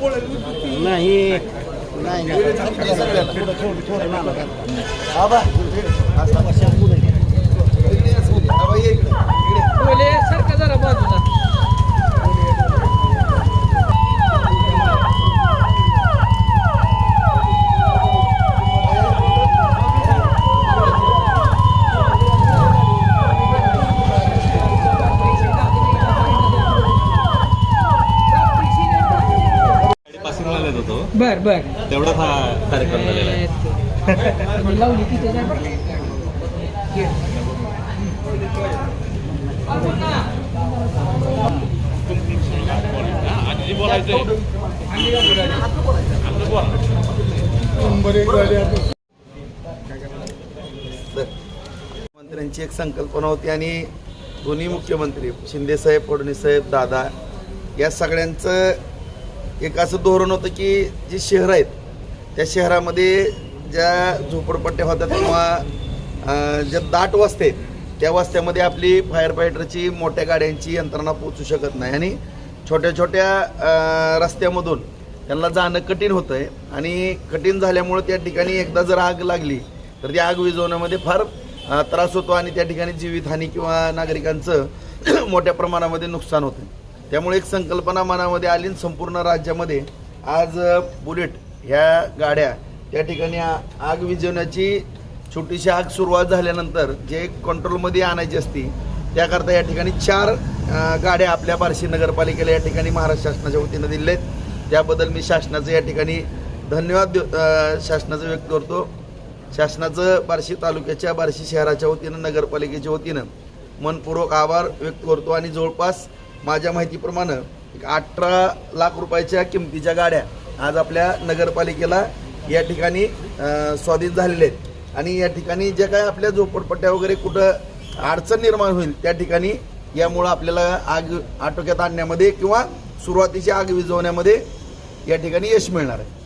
नाही. नाही बर बर तेवढाच हा कार्यक्रम झालेला आहे लावली. मंत्र्यांची एक संकल्पना होती आणि दोन्ही मुख्यमंत्री शिंदेसाहेब फडणवीस साहेब दादा या सगळ्यांचं एक असं धोरण होतं की जी शहरं आहेत त्या शहरामध्ये ज्या झोपडपट्ट्या होत्या किंवा ज्या दाट वस्त्या आहेत त्या वस्त्यामध्ये आपली फायर फायटरची मोठ्या गाड्यांची यंत्रणा पोचू शकत नाही. आणि छोट्या छोट्या रस्त्यामधून त्यांना जाणं कठीण होतं आहे आणि कठीण झाल्यामुळं त्या ठिकाणी एकदा जर आग लागली तर ती आग विझवण्यामध्ये फार त्रास होतो आणि त्या ठिकाणी जीवितहानी किंवा नागरिकांचं मोठ्या प्रमाणामध्ये नुकसान होतं त्यामुळे एक संकल्पना मनामध्ये आली संपूर्ण राज्यामध्ये आज बुलेट ह्या गाड्या त्या ठिकाणी आ- आग विझवण्याची छोटीशी आग सुरुवात झाल्यानंतर जे कंट्रोलमध्ये आणायची असती त्याकरता या ठिकाणी चार गाड्या आपल्या बार्शी नगरपालिकेला या ठिकाणी महाराष्ट्र शासनाच्या वतीनं दिले आहेत. त्याबद्दल मी शासनाचं या ठिकाणी धन्यवाद शासनाचं व्यक्त करतो. शासनाचं बार्शी तालुक्याच्या बार्शी शहराच्या वतीनं नगरपालिकेच्या वतीनं मनपूर्वक आभार व्यक्त करतो आणि जवळपास माझ्या माहितीप्रमाणे एक अठरा लाख रुपयाच्या किमतीच्या गाड्या आज आपल्या नगरपालिकेला या ठिकाणी स्वाधीन झालेल्या आहेत. आणि या ठिकाणी ज्या काय आपल्या झोपडपट्ट्या वगैरे कुठं अडचण निर्माण होईल त्या ठिकाणी यामुळं आपल्याला आग आटोक्यात आणण्यामध्ये किंवा सुरुवातीची आग विझवण्यामध्ये या ठिकाणी यश मिळणार आहे.